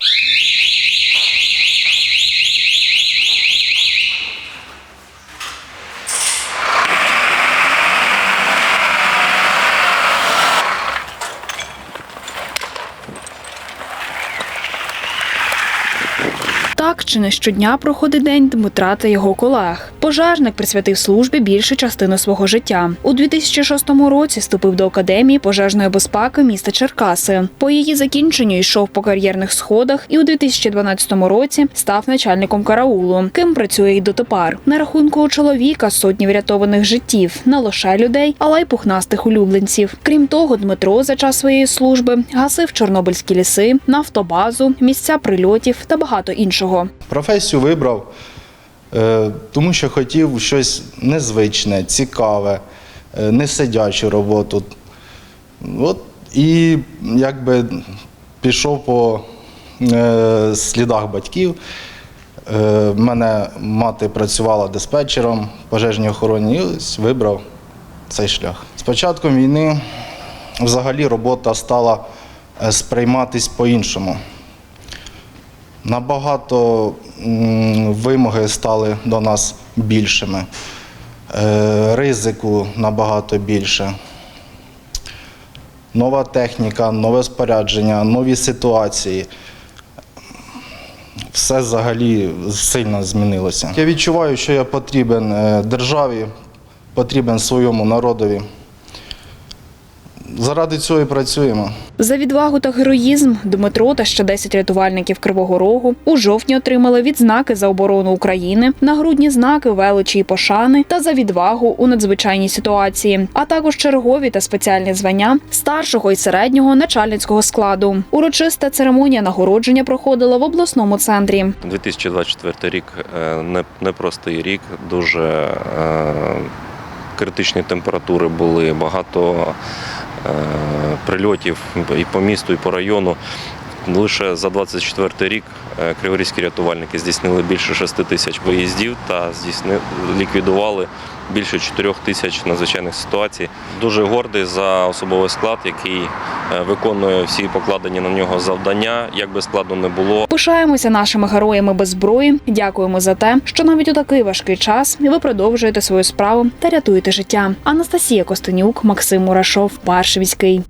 Thank you. Так чи не щодня проходить день Дмитра та його колег. Пожежник присвятив службі більшу частину свого життя. У 2006 році вступив до академії пожежної безпеки міста Черкаси. По її закінченню йшов по кар'єрних сходах і у 2012 році став начальником караулу. Ким працює й дотепер. На рахунку у чоловіка сотні врятованих життів, не лише людей, але й пухнастих улюбленців. Крім того, Дмитро за час своєї служби гасив чорнобильські ліси, нафтобазу, місця прильотів та багато іншого. Професію вибрав, е, тому що хотів щось незвичне, цікаве, е, несидячу роботу. От і якби пішов по е, слідах батьків. Мене мати працювала диспетчером пожежній охороні і ось вибрав цей шлях. З початком війни взагалі робота стала сприйматись по-іншому. Набагато вимоги стали до нас більшими, е, ризику набагато більше. Нова техніка, нове спорядження, нові ситуації. Все взагалі сильно змінилося. Я відчуваю, що я потрібен е, державі, потрібен своєму народові. Заради цього і працюємо. За відвагу та героїзм Дмитро та ще 10 рятувальників Кривого Рогу у жовтні отримали відзнаки за оборону України, нагрудні знаки величі і пошани та за відвагу у надзвичайній ситуації, а також чергові та спеціальні звання старшого і середнього начальницького складу. Урочиста церемонія нагородження проходила в обласному центрі. 2024 рік е, не- непростий рік, дуже е, критичні температури були, багато прильотів і по місту, і по району. Лише за 24 рік е, криворізькі рятувальники здійснили більше 6 тисяч виїздів та ліквідували більше 4 тисяч надзвичайних ситуацій. Дуже гордий за особовий склад, який е, виконує всі покладені на нього завдання, як би складно не було. Пишаємося нашими героями без зброї. Дякуємо за те, що навіть у такий важкий час ви продовжуєте свою справу та рятуєте життя. Анастасія Костенюк, Максим Мурашов, Перший міський.